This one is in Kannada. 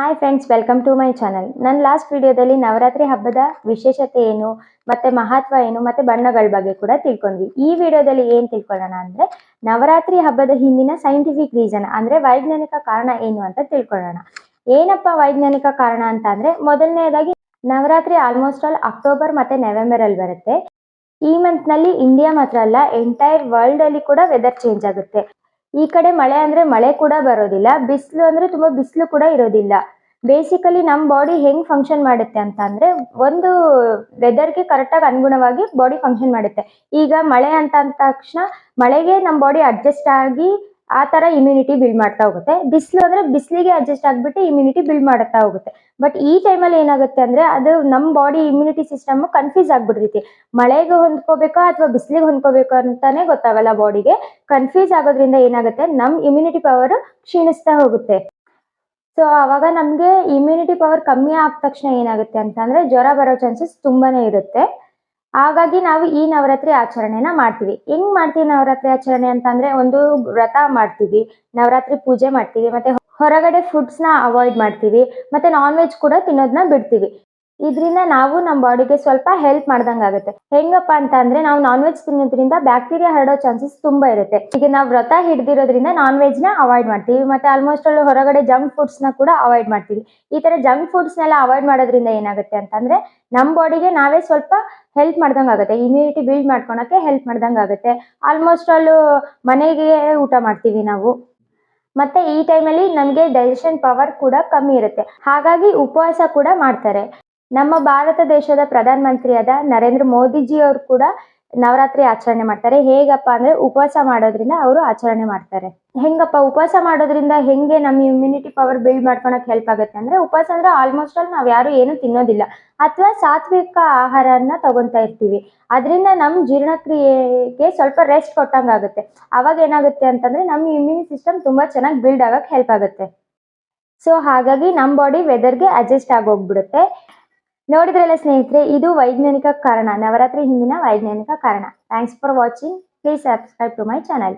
Hi friends welcome to my channel ನನ್ನ ಲಾಸ್ಟ್ ವಿಡಿಯೋದಲ್ಲಿ ನವರಾತ್ರಿ ಹಬ್ಬದ ವಿಶೇಷತೆ ಏನು, ಮತ್ತೆ ಮಹತ್ವ ಏನು, ಮತ್ತೆ ಬಣ್ಣಗಳ ಬಗ್ಗೆ ಕೂಡ ತಿಳ್ಕೊಂಡ್ವಿ. ಈ ವಿಡಿಯೋದಲ್ಲಿ ಏನ್ ತಿಳ್ಕೊಳ್ಳೋಣ ಅಂದ್ರೆ, ನವರಾತ್ರಿ ಹಬ್ಬದ ಹಿಂದಿನ ಸೈಂಟಿಫಿಕ್ ರೀಸನ್ ಅಂದ್ರೆ ವೈಜ್ಞಾನಿಕ ಕಾರಣ ಏನು ಅಂತ ತಿಳ್ಕೊಳ್ಳೋಣ. ಏನಪ್ಪ ವೈಜ್ಞಾನಿಕ ಕಾರಣ ಅಂತ ಅಂದ್ರೆ, ಮೊದಲನೇದಾಗಿ ನವರಾತ್ರಿ ಆಲ್ಮೋಸ್ಟ್ ಆಲ್ ಅಕ್ಟೋಬರ್ ಮತ್ತೆ ನವೆಂಬರ್ ಅಲ್ಲಿ ಬರುತ್ತೆ. ಈ ಮಂತ್ನಲ್ಲಿ ಇಂಡಿಯಾ ಮಾತ್ರ ಅಲ್ಲ ಎಂಟೈರ್ ವರ್ಲ್ಡ್ ಅಲ್ಲಿ ಕೂಡ ವೆದರ್ ಚೇಂಜ್ ಆಗುತ್ತೆ. ಈ ಕಡೆ ಮಳೆ ಅಂದ್ರೆ ಮಳೆ ಕೂಡ ಬರೋದಿಲ್ಲ, ಬಿಸಿಲು ಅಂದ್ರೆ ತುಂಬಾ ಬಿಸಿಲು ಕೂಡ ಇರೋದಿಲ್ಲ. ಬೇಸಿಕಲಿ ನಮ್ಮ ಬಾಡಿ ಹೆಂಗ್ ಫಂಕ್ಷನ್ ಮಾಡುತ್ತೆ ಅಂತ ಅಂದ್ರೆ ಒಂದು ವೆದರ್ಗೆ ಕರೆಕ್ಟಾಗಿ ಅನುಗುಣವಾಗಿ ಬಾಡಿ ಫಂಕ್ಷನ್ ಮಾಡುತ್ತೆ. ಈಗ ಮಳೆ ಅಂತ ಅಂದ ತಕ್ಷಣ ಮಳೆಗೆ ನಮ್ಮ ಬಾಡಿ ಅಡ್ಜಸ್ಟ್ ಆಗಿ ಆ ತರ ಇಮ್ಯುನಿಟಿ ಬಿಲ್ಡ್ ಮಾಡ್ತಾ ಹೋಗುತ್ತೆ. ಬಿಸಿಲು ಅಂದ್ರೆ ಬಿಸಿಲಿಗೆ ಅಡ್ಜಸ್ಟ್ ಆಗ್ಬಿಟ್ಟು ಇಮ್ಯುನಿಟಿ ಬಿಲ್ಡ್ ಮಾಡ್ತಾ ಹೋಗುತ್ತೆ. ಬಟ್ ಈ ಟೈಮಲ್ಲಿ ಏನಾಗುತ್ತೆ ಅಂದ್ರೆ ಅದು ನಮ್ಮ ಬಾಡಿ ಇಮ್ಯುನಿಟಿ ಸಿಸ್ಟಮ್ ಕನ್ಫ್ಯೂಸ್ ಆಗ್ಬಿಡ್ತೈತಿ. ಮಳೆಗೆ ಹೊಂದ್ಕೋಬೇಕಾ ಅಥವಾ ಬಿಸಿಲಿಗೆ ಹೊಂದ್ಕೋಬೇಕು ಅಂತಾನೆ ಗೊತ್ತಾಗಲ್ಲ ಬಾಡಿಗೆ ಕನ್ಫ್ಯೂಸ್ ಆಗೋದ್ರಿಂದ ಏನಾಗುತ್ತೆ? ನಮ್ಮ ಇಮ್ಯುನಿಟಿ ಪವರ್ ಕ್ಷೀಣಿಸ್ತಾ ಹೋಗುತ್ತೆ. ಸೊ ಅವಾಗ ನಮಗೆ ಇಮ್ಯುನಿಟಿ ಪವರ್ ಕಮ್ಮಿ ಆದ ತಕ್ಷಣ ಏನಾಗುತ್ತೆ ಅಂತಂದ್ರೆ ಜ್ವರ ಬರೋ ಚಾನ್ಸಸ್ ತುಂಬಾನೇ ಇರುತ್ತೆ. ಹಾಗಾಗಿ ನಾವು ಈ ನವರಾತ್ರಿ ಆಚರಣೆನ ಮಾಡ್ತೀವಿ. ಹೆಂಗ್ ಮಾಡ್ತೀವಿ ನವರಾತ್ರಿ ಆಚರಣೆ ಅಂತಂದ್ರೆ ಒಂದು ವ್ರತ ಮಾಡ್ತೀವಿ. ನವರಾತ್ರಿ ಪೂಜೆ ಮಾಡ್ತೀವಿ. ಮತ್ತೆ ಹೊರಗಡೆ ಫುಡ್ಸ್ನ ಅವಾಯ್ಡ್ ಮಾಡ್ತೀವಿ. ಮತ್ತೆ ನಾನ್ ವೆಜ್ ಕೂಡ ತಿನ್ನೋದನ್ನ ಬಿಡ್ತೀವಿ. ಇದರಿಂದ ನಾವು ನಮ್ಮ ಬಾಡಿಗೆ ಸ್ವಲ್ಪ ಹೆಲ್ಪ್ ಮಾಡ್ದಂಗೆ ಆಗುತ್ತೆ. ಹೆಂಗಪ್ಪ ಅಂತ ಅಂದ್ರೆ ನಾವು ನಾನ್ ವೆಜ್ ತಿನ್ನೋದ್ರಿಂದ ಬ್ಯಾಕ್ಟೀರಿಯಾ ಹರಡೋ ಚಾನ್ಸಸ್ ತುಂಬಾ ಇರುತ್ತೆ. ಈಗ ನಾವು ವ್ರತ ಹಿಡ್ದಿರೋದ್ರಿಂದ ನಾನ್ ವೆಜ್ನ ಅವಾಯ್ಡ್ ಮಾಡ್ತೀವಿ. ಮತ್ತೆ ಆಲ್ಮೋಸ್ಟ್ ಅಲ್ಲಿ ಹೊರಗಡೆ ಜಂಕ್ ಫುಡ್ಸ್ನ ಕೂಡ ಅವಾಯ್ಡ್ ಮಾಡ್ತೀವಿ. ಈ ತರ ಜಂಕ್ ಫುಡ್ಸ್ ನೆಲ್ಲ ಅವಾಯ್ಡ್ ಮಾಡೋದ್ರಿಂದ ಏನಾಗುತ್ತೆ ಅಂತಂದ್ರೆ ನಮ್ಮ ಬಾಡಿಗೆ ನಾವೇ ಸ್ವಲ್ಪ ಹೆಲ್ಪ್ ಮಾಡ್ದಂಗೆ ಆಗುತ್ತೆ. ಇಮ್ಯುನಿಟಿ ಬಿಲ್ಡ್ ಮಾಡ್ಕೊಳಕ್ಕೆ ಹೆಲ್ಪ್ ಮಾಡ್ದಂಗೆ ಆಗುತ್ತೆ. ಆಲ್ಮೋಸ್ಟ್ ಆಲ್ ಮನೆಗೆ ಊಟ ಮಾಡ್ತೀವಿ ನಾವು. ಮತ್ತೆ ಈ ಟೈಮಲ್ಲಿ ನಮಗೆ ಡೈಜೆಷನ್ ಪವರ್ ಕೂಡ ಕಮ್ಮಿ ಇರುತ್ತೆ. ಹಾಗಾಗಿ ಉಪವಾಸ ಕೂಡ ಮಾಡ್ತಾರೆ. ನಮ್ಮ ಭಾರತ ದೇಶದ ಪ್ರಧಾನ ಮಂತ್ರಿಯಾದ ನರೇಂದ್ರ ಮೋದಿಜಿ ಅವರು ಕೂಡ ನವರಾತ್ರಿ ಆಚರಣೆ ಮಾಡ್ತಾರೆ. ಹೇಗಪ್ಪ ಅಂದ್ರೆ ಉಪವಾಸ ಮಾಡೋದ್ರಿಂದ ಅವರು ಆಚರಣೆ ಮಾಡ್ತಾರೆ. ಹೆಂಗಪ್ಪ, ಉಪವಾಸ ಮಾಡೋದ್ರಿಂದ ಹೆಂಗೆ ನಮ್ಮ ಇಮ್ಯುನಿಟಿ ಪವರ್ ಬಿಲ್ಡ್ ಮಾಡ್ಕೊಳಕ್ ಹೆಲ್ಪ್ ಆಗುತ್ತೆ ಅಂದ್ರೆ ಉಪವಾಸ ಅಂದ್ರೆ ಆಲ್ಮೋಸ್ಟ್ ಆಲ್ ನಾವ್ ಯಾರು ಏನು ತಿನ್ನೋದಿಲ್ಲ. ಅಥವಾ ಸಾತ್ವಿಕ ಆಹಾರನ ತಗೊಂತಾ ಇರ್ತೀವಿ. ಅದರಿಂದ ನಮ್ಮ ಜೀರ್ಣಕ್ರಿಯೆಗೆ ಸ್ವಲ್ಪ ರೆಸ್ಟ್ ಕೊಟ್ಟಂಗ್ ಆಗುತ್ತೆ. ಅವಾಗ ಏನಾಗುತ್ತೆ ಅಂತಂದ್ರೆ ನಮ್ಮ ಇಮ್ಯೂನ್ ಸಿಸ್ಟಮ್ ತುಂಬಾ ಚೆನ್ನಾಗಿ ಬಿಲ್ಡ್ ಆಗಕ್ ಹೆಲ್ಪ್ ಆಗುತ್ತೆ. ಸೊ ಹಾಗಾಗಿ ನಮ್ಮ ಬಾಡಿ ವೆದರ್ಗೆ ಅಡ್ಜಸ್ಟ್ ಆಗೋಗ್ಬಿಡುತ್ತೆ ನೋಡಿದ್ರಲ್ಲ ಸ್ನೇಹಿತರೆ, ಇದು ವೈಜ್ಞಾನಿಕ ಕಾರಣ, ನವರಾತ್ರಿ ಹಿಂದಿನ ವೈಜ್ಞಾನಿಕ ಕಾರಣ. Thanks for watching please subscribe to my channel